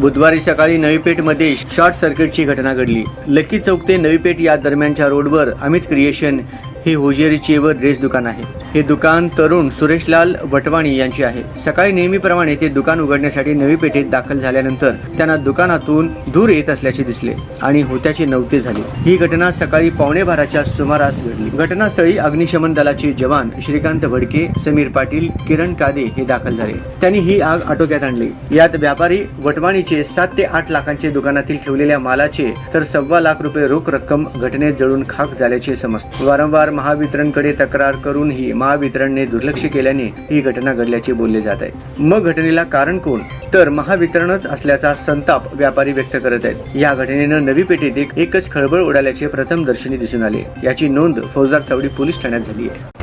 बुधवारी सकाळी नवीपेठमध्ये शॉर्ट सर्किटची घटना घडली. लकी चौक ते नवीपेठ या दरम्यानच्या रोडवर अमित क्रिएशन हे हुजेरीचे व ड्रेस दुकान आहे. हे दुकान तरुण सुरेशलाल वटवाणी यांचे आहे. सकाळी नेहमीप्रमाणे ते दुकान उघडण्यासाठी नवी पेठेत दाखल झाल्यानंतर त्यांना दुकानातून दूर येत असल्याचे दिसले आणि होत्याचे नव्हते झाले. ही घटना सकाळी पावणे बाराच्या सुमारास घडली. घटनास्थळी अग्निशमन दलाचे जवान श्रीकांत भडके समीर पाटील किरण कादे हे दाखल झाले. त्यांनी ही आग आटोक्यात आणली. यात व्यापारी वटवाणीचे सात ते आठ लाखांचे दुकानातील ठेवलेल्या मालाचे तर सव्वा लाख रुपये रोख रक्कम घटनेत जळून खाक झाल्याचे समजते. वारंवार महावितरणकडे तक्रार करूनही महावितरणने दुर्लक्ष केल्याने ही घटना घडल्याचे बोलले जात आहे. मग घटनेला कारण कोण? तर महावितरणच असल्याचा संताप व्यापारी व्यक्त करत आहेत. या घटनेनं नवी पेठेत एकच खळबळ उडाल्याचे प्रथम दर्शनी दिसून आले. याची नोंद फौजदार चावडी पोलीस ठाण्यात झाली आहे.